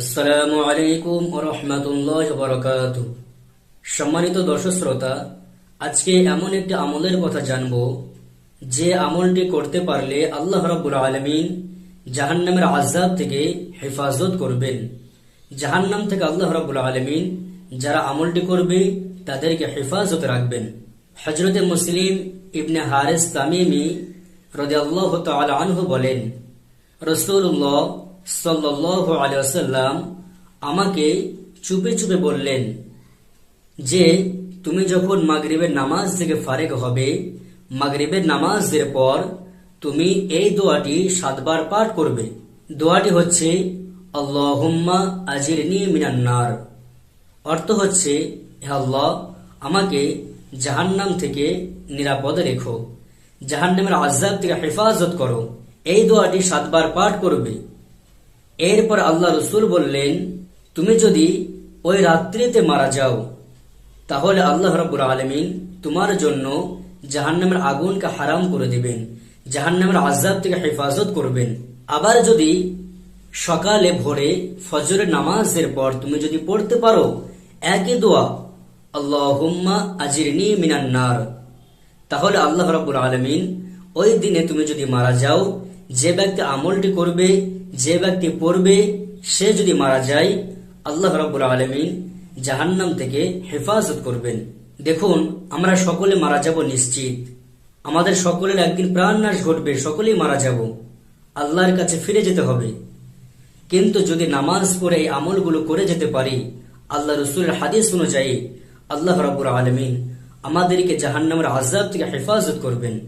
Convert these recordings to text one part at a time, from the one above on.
আসসালামু আলাইকুম ও রহমতুল্লাহ বরকাত সম্মানিত দর্শক শ্রোতা, আজকে এমন একটি আমলের কথা জানব, যে আমলটি করতে পারলে আল্লাহ রাব্বুল আলমিন জাহান্নামের আজাব থেকে হেফাজত করবেন। জাহান্নাম থেকে আল্লাহ রাব্বুল আলমিন যারা আমলটি করবে, তাদেরকে হেফাজত রাখবেন। হজরতে মুসলিম ইবনে হারেস তামিমি রদে আল্লাহ আনহু বলেন রসুল্লাহ সাল্লাহ আলিয়াল্লাম আমাকে চুপে চুপে বললেন যে, তুমি যখন মাগরিবের নামাজ থেকে ফারেক হবে, মাগরিবের নামাজের পর তুমি এই দোয়াটি সাতবার পাঠ করবে। দোয়াটি হচ্ছে, আল্লাহুম্মা আজিরনি মিনান্নার অর্থ হচ্ছে আল্লাহ, আমাকে জাহান্নাম থেকে নিরাপদে রেখো। জাহান্নামের আজাব থেকে হেফাজত করো। এই দোয়াটি সাতবার পাঠ করবে। এরপর আল্লাহ রসুল বললেন, তুমি যদি ওই রাত্রিতে মারা যাও, তাহলে আল্লাহ রব্বুর আলমিন তোমার জন্য জাহান্নামের আগুনকে হারাম করে দিবেন, জাহান্নামের আজাব থেকে হেফাজত করবেন। আবার যদি সকালে ভোরে ফজরের নামাজের পর তুমি যদি পড়তে পারো, একই দোয়া, আল্লাহুম্মা আজিরনি মিনান্নার তাহলে আল্লাহ রাব্বুল আলমিন ওই দিনে তুমি যদি মারা যাও, যে ব্যক্তি আমলটি করবে যে ব্যক্তি পড়বে, সে যদি মারা যায়, আল্লাহ রাব্বুল আলমিন জাহান্নাম থেকে হেফাজত করবেন। দেখুন, আমরা সকলে মারা যাব নিশ্চিত। আমাদের সকলের একদিন প্রাণ নাশ ঘটবে, সকলেই মারা যাব। আল্লাহর কাছে ফিরে যেতে হবে। কিন্তু যদি নামাজ পড়ে এই আমলগুলো করে যেতে পারি, আল্লাহ রসুলের হাদিস অনুযায়ী আল্লাহ রাবুর আলমিন আমাদেরকে জাহান্নামের আজাব থেকে হেফাজত করবেন।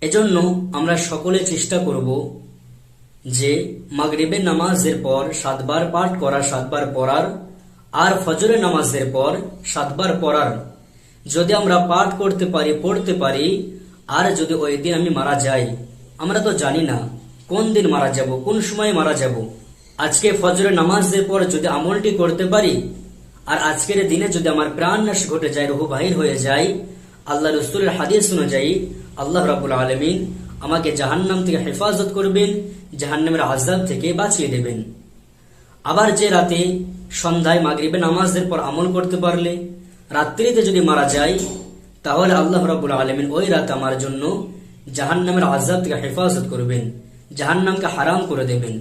এজন্য আমরা সকলে চেষ্টা করব যে মাগরিবের নামাজের পর সাতবার পাঠ করা সাতবার পড়ার, আর ফজরের নামাজের পর সাতবার পড়ার। যদি আমরা পাঠ করতে পারি, পড়তে পারি, আর যদি ওই দিন আমি মারা যাই, আমরা তো জানি না কোন দিন মারা যাব, কোন সময় মারা যাব। আজকে ফজরের নামাজের পর যদি আমলটি করতে পারি, আর আজকের দিনে যদি আমার প্রাণ নাশ ঘটে যায়, রুহু বাহির হয়ে যায়, আল্লাহ রসুলের হাদিস অনুযায়ী আল্লাহ রাবুল আলমিন আমাকে জাহান্নাম থেকে হেফাজত করবেন, জাহান্নামের আজাব থেকে বাঁচিয়ে দেবেন। আবার যে রাতে সন্ধ্যায় মাগরিবে নামাজের পর আমল করতে পারলে, রাত্রিতে যদি মারা যায়, তাহলে আল্লাহ রাবুল আলমিন ওই রাত আমার জন্য জাহান্নামের আজাব থেকে হেফাজত করবেন, জাহান্নামকে হারাম করে দেবেন।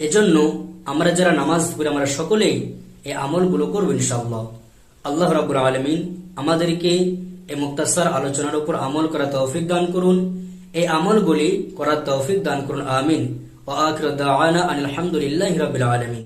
এজন্য আমরা যারা নামাজ পড়ে আমরা সকলেই এই আমলগুলো করব ইনশাআল্লাহ। আল্লাহ রাবুল আলমিন আমাদেরকে এই মুক্তাসার আলোচনার উপর আমল করা তৌফিক দান করুন। এই আমলগুলি করার তৌফিক দান করুন আমিন। ও আখর দাওয়ানা আলহামদুলিল্লাহ রাবিল আলমিন।